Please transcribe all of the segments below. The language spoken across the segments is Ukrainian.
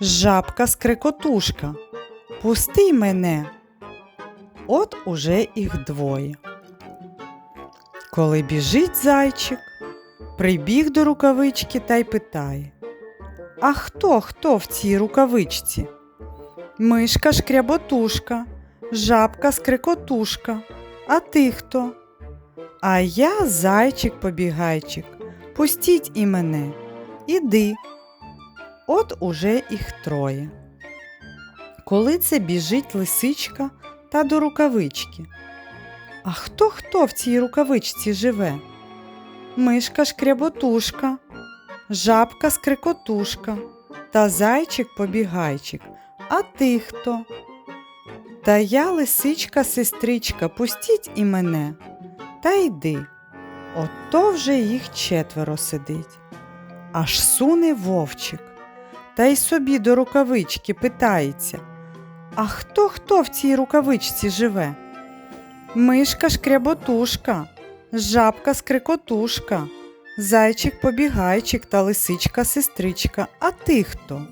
Жабка скрикотушка, пусти мене. От уже їх двоє. Коли біжить зайчик, прибіг до рукавички та й питає: А хто, хто в цій рукавичці? Мишка шкряботушка, жабка скрикотушка, а ти хто? А я зайчик побігайчик, пустіть і мене, іди. От уже їх троє. Коли це біжить лисичка та до рукавички. А хто хто в цій рукавичці живе? Мишка шкряботушка, жабка скрикотушка та зайчик побігайчик. А ти хто? Та я лисичка сестричка, пустіть і мене. Та йди. Ото вже їх четверо сидить. Аж суне вовчик, та й собі до рукавички питається. А хто хто в цій рукавичці живе? Мишка шкряботушка, жабка скрикотушка, зайчик побігайчик та лисичка сестричка. А ти хто?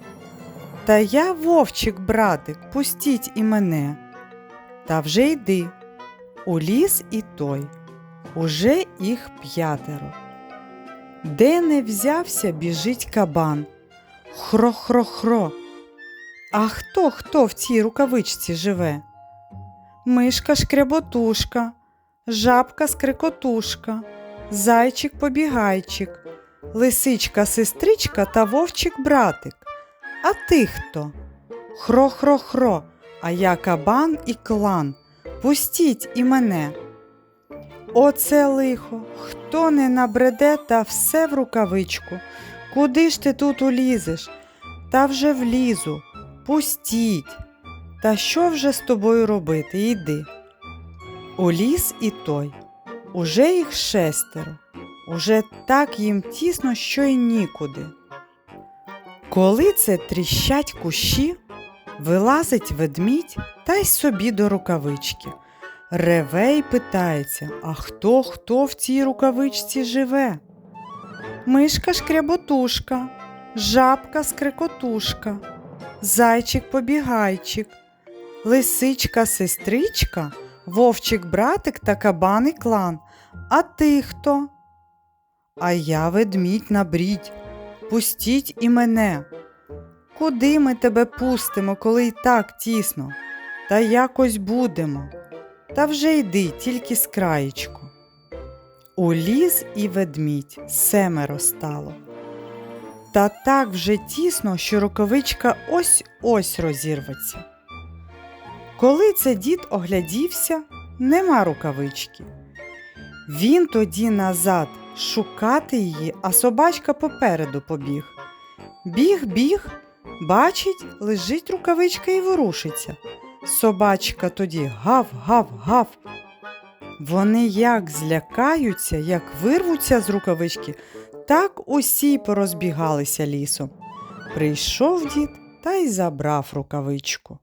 Та я вовчик, братик, пустіть і мене. Та вже йди. У ліс і той. Уже їх п'ятеро. Де не взявся, біжить кабан. Хро-хро-хро. А хто хто в цій рукавичці живе? Мишка шкряботушка, жабка скрикотушка, зайчик побігайчик, лисичка сестричка та вовчик братик. А ти хто? Хро-хро-хро, а я кабан і клан. Пустіть і мене. Оце лихо, хто не набреде, та все в рукавичку. Куди ж ти тут улізеш? Та вже влізу. Пустіть. Та що вже з тобою робити? Іди. Уліз і той. Уже їх шестеро. Уже так їм тісно, що й нікуди. Коли це тріщать кущі, вилазить ведмідь та й собі до рукавички. Реве й питається, а хто хто в цій рукавичці живе? Мишка шкряботушка, жабка скрикотушка, зайчик побігайчик, лисичка сестричка, вовчик братик та кабаний клан. А ти хто? А я ведмідь набрідь, пустіть і мене. Куди ми тебе пустимо, коли й так тісно? Та якось будемо. Та вже йди тільки з краєчку. Уліз і ведмідь семеро стало. Та так вже тісно, що рукавичка ось ось розірветься. Коли це дід оглядівся, нема рукавички. Він тоді назад шукати її, а собачка попереду побіг. Біг, біг, бачить, лежить рукавичка і ворушиться. Собачка тоді гав, гав, гав. Вони як злякаються, як вирвуться з рукавички, так усі порозбігалися лісом. Прийшов дід та й забрав рукавичку.